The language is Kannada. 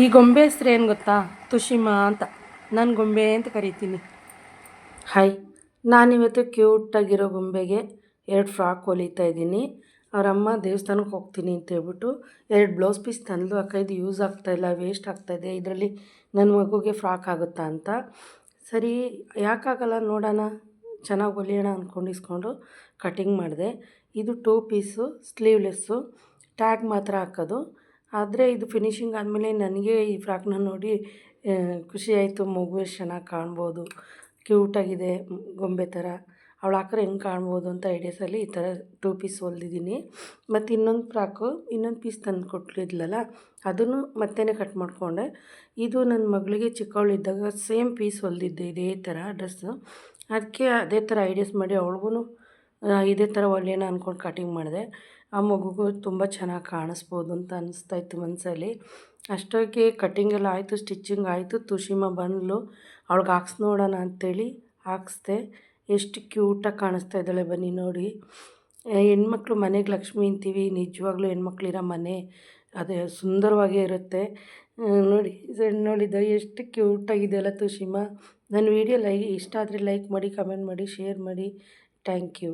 ಈ ಗೊಂಬೆ ಹೆಸ್ರು ಏನು ಗೊತ್ತಾ? ತುಷಿಮಾ ಅಂತ. ನಾನು ಗೊಂಬೆ ಅಂತ ಕರಿತೀನಿ. ಹಾಯ್ ನಾನಿವತ್ತು ಕ್ಯೂಟಾಗಿರೋ ಗೊಂಬೆಗೆ ಎರಡು ಫ್ರಾಕ್ ಹೊಲಿತಾ ಇದ್ದೀನಿ. ಅವರಮ್ಮ ದೇವಸ್ಥಾನಕ್ಕೆ ಹೋಗ್ತೀನಿ ಅಂತ ಹೇಳ್ಬಿಟ್ಟು ಎರಡು ಬ್ಲೌಸ್ ಪೀಸ್ ತಂದು ಅಕ್ಕ ಇದು ಯೂಸ್ ಆಗ್ತಾಯಿಲ್ಲ ವೇಸ್ಟ್ ಆಗ್ತಾಯಿದೆ ಇದರಲ್ಲಿ ನನ್ನ ಮಗುಗೆ ಫ್ರಾಕ್ ಆಗುತ್ತಾ ಅಂತ. ಸರಿ, ಯಾಕಾಗಲ್ಲ ನೋಡೋಣ. ಚೆನ್ನಾಗಿ ಹೊಲಿಯೋಣ ಅಂದ್ಕೊಂಡು ಇಸ್ಕೊಂಡು ಕಟಿಂಗ್ ಮಾಡಿದೆ. ಇದು ಟೂ ಪೀಸು ಸ್ಲೀವ್ಲೆಸ್ಸು ಟ್ಯಾಗ್ ಮಾತ್ರ ಹಾಕೋದು. ಆದರೆ ಇದು ಫಿನಿಶಿಂಗ್ ಆದಮೇಲೆ ನನಗೆ ಈ ಫ್ರಾಕ್ನ ನೋಡಿ ಖುಷಿ ಆಯಿತು. ಮಗು ಎಷ್ಟು ಚೆನ್ನಾಗಿ ಕಾಣ್ಬೋದು. ಕ್ಯೂಟಾಗಿದೆ ಗೊಂಬೆ ಥರ ಅವಳು ಹಾಕ್ರೆ ಹೆಂಗೆ ಕಾಣ್ಬೋದು ಅಂತ ಐಡಿಯಾಸಲ್ಲಿ ಈ ಥರ ಟೂ ಪೀಸ್ ಹೊಲ್ದಿದ್ದೀನಿ. ಮತ್ತು ಇನ್ನೊಂದು ಫ್ರಾಕು, ಇನ್ನೊಂದು ಪೀಸ್ ತಂದು ಕೊಟ್ಟಿದ್ಲಲ್ಲ ಅದನ್ನು ಮತ್ತೆ ಕಟ್ ಮಾಡಿಕೊಂಡೆ. ಇದು ನನ್ನ ಮಗಳಿಗೆ ಚಿಕ್ಕವಳಿದ್ದಾಗ ಸೇಮ್ ಪೀಸ್ ಹೊಲ್ದಿದ್ದೆ, ಇದೇ ಥರ ಡ್ರೆಸ್ಸು ಅದಕ್ಕೆ ಅದೇ ಥರ ಐಡಿಯಾಸ್ ಮಾಡಿ ಅವಳಿಗೂ ಇದೇ ಥರ ಒಲೆನ ಅಂದ್ಕೊಂಡು ಕಟಿಂಗ್ ಮಾಡಿದೆ. ಆ ಮಗುಗೂ ತುಂಬ ಚೆನ್ನಾಗಿ ಕಾಣಿಸ್ಬೋದು ಅಂತ ಅನ್ನಿಸ್ತಾ ಇತ್ತು ಮನಸ್ಸಲ್ಲಿ ಅಷ್ಟಕ್ಕೆ ಕಟಿಂಗ್ ಎಲ್ಲ ಆಯಿತು ಸ್ಟಿಚ್ಚಿಂಗ್ ಆಯಿತು. ತುಷಿಮ ಬಂದಳು ಅವ್ಳಿಗೆ ಹಾಕ್ಸ್ ನೋಡೋಣ ಅಂಥೇಳಿ ಹಾಕ್ಸ್ದೆ. ಎಷ್ಟು ಕ್ಯೂಟಾಗಿ ಕಾಣಿಸ್ತಾ ಇದ್ದಾಳೆ ಬನ್ನಿ ನೋಡಿ. ಹೆಣ್ಮಕ್ಳು ಮನೆಗೆ ಲಕ್ಷ್ಮಿ ಅಂತೀವಿ. ನಿಜವಾಗ್ಲೂ ಹೆಣ್ಮಕ್ಳಿರೋ ಮನೆ. ಅದೇ ಸುಂದರವಾಗೇ ಇರುತ್ತೆ. ನೋಡಿ ನೋಡಿದ ಎಷ್ಟು ಕ್ಯೂಟಾಗಿದೆಯಲ್ಲ ತುಷಿಮ ನನ್ನ ವೀಡಿಯೋ ಲೈ, ಇಷ್ಟ ಆದರೆ ಲೈಕ್ ಮಾಡಿ, ಕಮೆಂಟ್ ಮಾಡಿ, ಶೇರ್ ಮಾಡಿ. தேங்க்யூ